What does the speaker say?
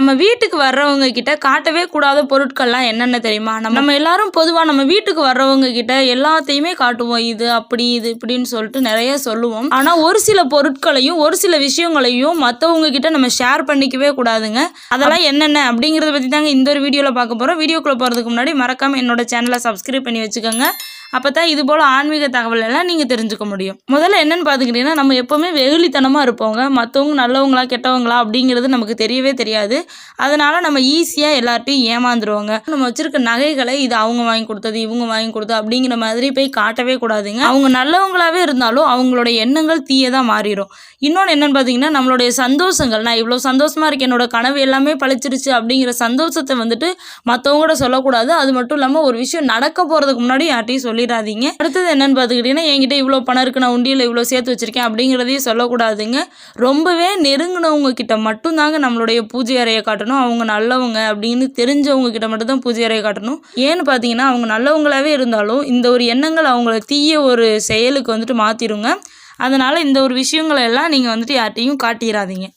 நம்ம வீட்டுக்கு வர்றவங்க கிட்ட காட்டவே கூடாத பொருட்கள்லாம் என்னென்ன தெரியுமா? நம்ம நம்ம எல்லாரும் பொதுவாக நம்ம வீட்டுக்கு வர்றவங்க கிட்ட எல்லாத்தையுமே காட்டுவோம். இது அப்படி இது இப்படின்னு சொல்லிட்டு நிறைய சொல்லுவோம். ஆனால் ஒரு சில பொருட்களையும் ஒரு சில விஷயங்களையும் மற்றவங்க கிட்ட நம்ம ஷேர் பண்ணிக்கவே கூடாதுங்க. அதெல்லாம் என்னென்ன அப்படிங்கிறத பற்றி தாங்க இந்த ஒரு வீடியோவில் பார்க்க போகிறோம் வீடியோக்குள்ளே போகிறதுக்கு முன்னாடி மறக்காமல் என்னோட சேனலை சப்ஸ்கிரைப் பண்ணி வச்சுக்கோங்க. அப்போ தான் இது போல் ஆன்மீக தகவல் எல்லாம் நீங்கள் தெரிஞ்சுக்க முடியும். முதல்ல என்னன்னு பார்த்துக்கிட்டிங்கன்னா நம்ம எப்போவுமே வெகுளித்தனமாக இருப்போங்க. மற்றவங்க நல்லவங்களா கெட்டவங்களா அப்படிங்கிறது நமக்கு தெரியவே தெரியாது. அதனால் நம்ம ஈஸியாக எல்லார்ட்டையும் ஏமாந்துருவாங்க. நம்ம வச்சுருக்க நகைகளை இது அவங்க வாங்கி கொடுத்தது இவங்க வாங்கி கொடுத்தது அப்படிங்கிற மாதிரி போய் காட்டவே கூடாதுங்க. அவங்க நல்லவங்களாகவே இருந்தாலும் அவங்களோட எண்ணங்கள் தீயதாக மாறிடும் இன்னொன்று என்னன்னு பார்த்தீங்கன்னா நம்மளுடைய சந்தோஷங்கள். நான் இவ்வளோ சந்தோஷமாக இருக்கேன். என்னோட கனவு எல்லாமே பழிச்சிருச்சு அப்படிங்கிற சந்தோஷத்தை வந்துட்டு மற்றவங்க கூட சொல்லக்கூடாது. அது மட்டும் இல்லாமல் ஒரு விஷயம் நடக்க போகிறதுக்கு முன்னாடி யார்ட்டையும் சொல்லிடாதீங்க. அடுத்தது என்னன்னு பார்த்துக்கிட்டிங்கன்னா என்கிட்ட இவ்வளோ பணம் இருக்குது நான் உண்டியில் இவ்வளோ சேர்த்து வச்சிருக்கேன் அப்படிங்கிறதையும் சொல்லக்கூடாதுங்க. ரொம்பவே நெருங்கினவங்க கிட்ட மட்டும்தாங்க நம்மளுடைய பூஜை அறையை காட்டணும். அவங்க நல்லவங்க அப்படின்னு தெரிஞ்சவங்க கிட்ட மட்டும்தான் பூஜை அறையை காட்டணும். ஏன்னு பார்த்தீங்கன்னா அவங்க நல்லவங்களாகவே இருந்தாலும் இந்த ஒரு எண்ணங்கள் அவங்கள தீய ஒரு செயலுக்கு வந்துட்டு மாற்றிடுங்க அதனால் இந்த ஒரு விஷயங்களை எல்லாம் நீங்கள் வந்துட்டு யார்ட்டையும் காட்டிடாதீங்க